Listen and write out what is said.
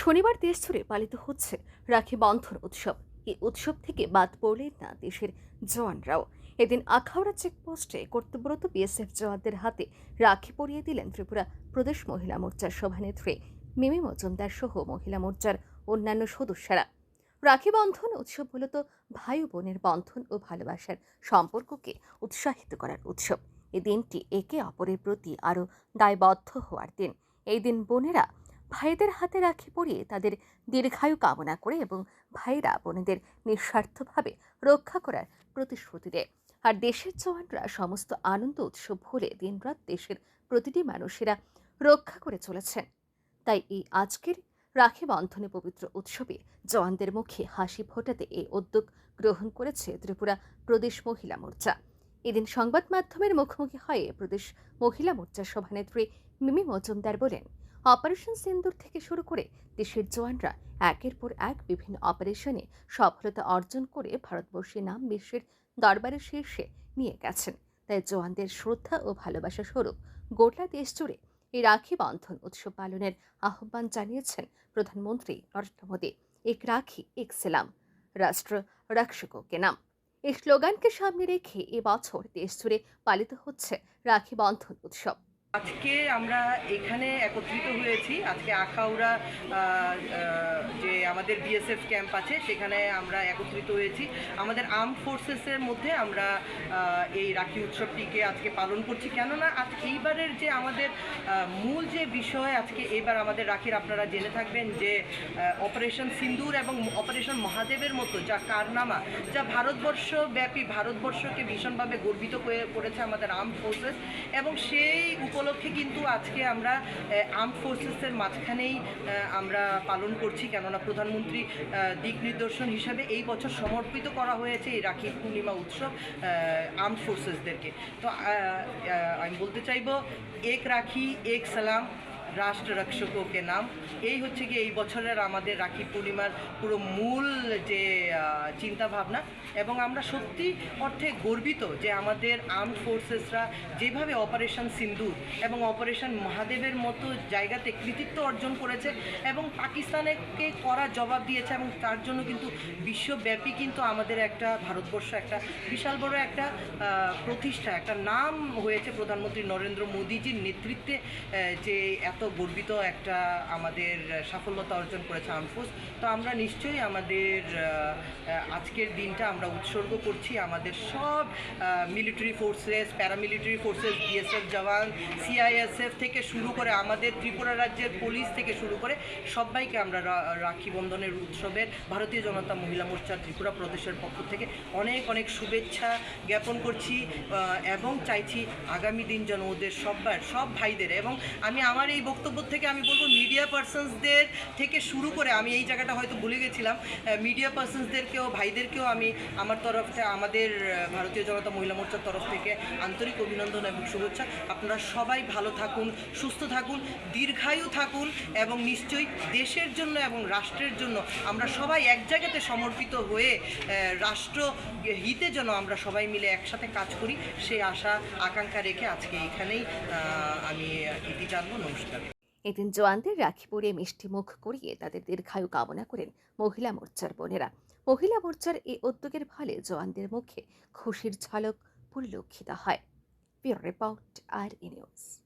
শনিবার দেশ জুড়ে পালিত হচ্ছে রাখি বন্ধন উৎসব। এই উৎসব থেকে বাদ পড়লেন না দেশের জওয়ানরাও। এদিন আখাউড়া চেকপোস্টে কর্তব্যরত বিএসএফ জওয়ানদের হাতে রাখি পরিয়ে দিলেন ত্রিপুরা প্রদেশ মহিলা মোর্চার সভানেত্রী মিমি মজুমদার সহ মহিলা মোর্চার অন্যান্য সদস্যরা। রাখি বন্ধন উৎসব মূলত ভাই বোনের বন্ধন ও ভালোবাসার সম্পর্ককে উৎসাহিত করার উৎসব। এই দিনটি একে অপরের প্রতি আরও দায়বদ্ধ হওয়ার দিন। এই দিন বোনেরা ভাইদের হাতে রাখি পরিয়ে তাদের দীর্ঘায়ু কামনা করে এবং ভাইরা বোনেদের নিঃস্বার্থভাবে রক্ষা করার প্রতিশ্রুতি দেয়। আর দেশের জওয়ানরা সমস্ত আনন্দ উৎসব ভুলে দিনরাত দেশের প্রতিটি মানুষেরা রক্ষা করে চলেছেন। তাই এই আজকের রাখি বন্ধনে পবিত্র উৎসবে জওয়ানদের মুখে হাসি ফোটাতে এই উদ্যোগ গ্রহণ করেছে ত্রিপুরা প্রদেশ মহিলা মোর্চা। এদিন সংবাদ মাধ্যমের মুখোমুখি হয়ে প্রদেশ মহিলা মোর্চা সভানেত্রী মিমি মজুমদার বলেন অপারেশন সিন্দুর থেকে শুরু করে দেশের জওয়ানরা একের পর এক বিভিন্ন অপারেশনে সফলতা অর্জন করে ভারতবর্ষের নাম বিশ্বের দরবারের শীর্ষে নিয়ে গেছেন। তাই জওয়ানদের শ্রদ্ধা ও ভালোবাসা স্বরূপ গোটা দেশ জুড়ে এই রাখি বন্ধন উৎসব পালনের আহ্বান জানিয়েছেন প্রধানমন্ত্রী নরেন্দ্র মোদী। এক রাখি, এক সেলাম। রাষ্ট্র রক্ষকো কে নাম। এই স্লোগানকে সামনে রেখে এবছর দেশ জুড়ে পালিত হচ্ছে রাখি বন্ধন উৎসব। আজকে আমরা এখানে একত্রিত হয়েছি। আজকে আখাউড়া যে আমাদের বিএসএফ ক্যাম্প আছে, সেখানে আমরা একত্রিত হয়েছি। আমাদের আর্ম ফোর্সেসের মধ্যে আমরা এই রাখি উৎসবটিকে আজকে পালন করছি। কেননা আজ এইবারের যে আমাদের মূল যে বিষয় আজকে এবার আমাদের রাখির আপনারা জেনে থাকবেন যে অপারেশন সিন্দুর এবং অপারেশন মহাদেবের মতো যা কারনামা, যা ভারতবর্ষ ব্যাপী ভারতবর্ষকে ভীষণভাবে গর্বিত করে, করেছে আমাদের আর্ম ফোর্সেস এবং সেই উপলক্ষে কিন্তু আজকে আমরা আর্ম ফোর্সেসের মাঝখানেই আমরা পালন করছি। কেননা প্রধানমন্ত্রী দিক নির্দেশন হিসাবে এই বছর সমর্পিত করা হয়েছে এই রাখি পূর্ণিমা উৎসব আর্ম ফোর্সেসদেরকে তো আমি বলতে চাইব, এক রাখি, এক সালাম। রাষ্ট্র রক্ষককে নাম। এই হচ্ছে কি এই বছরের আমাদের রাখি পূর্ণিমার পুরো মূল যে চিন্তা ভাবনা এবং আমরা সত্যি অর্থে গর্বিত যে আমাদের আর্ম ফোর্সেসরা যেভাবে অপারেশন সিন্ধু এবং অপারেশন মহাদেবের মতো জায়গাতে কৃতিত্ব অর্জন করেছে এবং পাকিস্তানকে করা জবাব দিয়েছে এবং তার জন্য কিন্তু বিশ্বব্যাপী কিন্তু আমাদের একটা ভারতবর্ষ একটা বিশাল বড় একটা প্রতিষ্ঠা, একটা নাম হয়েছে প্রধানমন্ত্রী নরেন্দ্র মোদীজির নেতৃত্বে যে এত গর্বিত একটা আমাদের সাফল্যতা অর্জন করেছে আর্মফোর্স তো আমরা নিশ্চয়ই আমাদের আজকের দিনটা আমরা উৎসর্গ করছি আমাদের সব military forces paramilitary forces BSF jawan CISF থেকে শুরু করে আমাদের ত্রিপুরা রাজ্যের পুলিশ থেকে শুরু করে সবাইকে আমরা রাখি বন্ধনের উৎসবের। ভারতীয় জনতা মহিলা মোর্চা ত্রিপুরা প্রদেশের পক্ষ থেকে অনেক অনেক শুভেচ্ছা জ্ঞাপন করছি এবং চাইছি আগামী দিন যেন ওদের সব্বার, সব ভাইদের এবং আমি আমার এই বক্তব্য থেকে আমি বলব মিডিয়া পার্সনসদের থেকে শুরু করে, আমি এই জায়গাটা হয়তো ভুলে গেছিলাম মিডিয়া পার্সনসদেরকেও ভাইদেরকেও আমি আমার তরফ থেকে, আমাদের ভারতীয় জনতা মহিলা মোর্চার তরফ থেকে আন্তরিক অভিনন্দন এবং শুভেচ্ছা। আপনারা সবাই ভালো থাকুন, সুস্থ থাকুন, দীর্ঘায়ু থাকুন এবং নিশ্চয়ই দেশের জন্য এবং রাষ্ট্রের জন্য আমরা সবাই এক জায়গাতে সমর্পিত হয়ে রাষ্ট্র হিতে যেন আমরা সবাই মিলে একসাথে কাজ করি, সেই আশা, আকাঙ্ক্ষা রেখে আজকে এখানেই আমি ইতি জানব। নমস্কার। এদিন জওয়ানদের রাখি পরিয়ে মিষ্টি মুখ করিয়ে তাদের দীর্ঘায়ু কামনা করেন মহিলা মোর্চার বোনেরা। মহিলা মোর্চার এই উদ্যোগের ফলে জওয়ানদের মুখে খুশির ঝলক পরিলক্ষিত হয়। রিপোর্ট আর ইনিউজ নিউজ।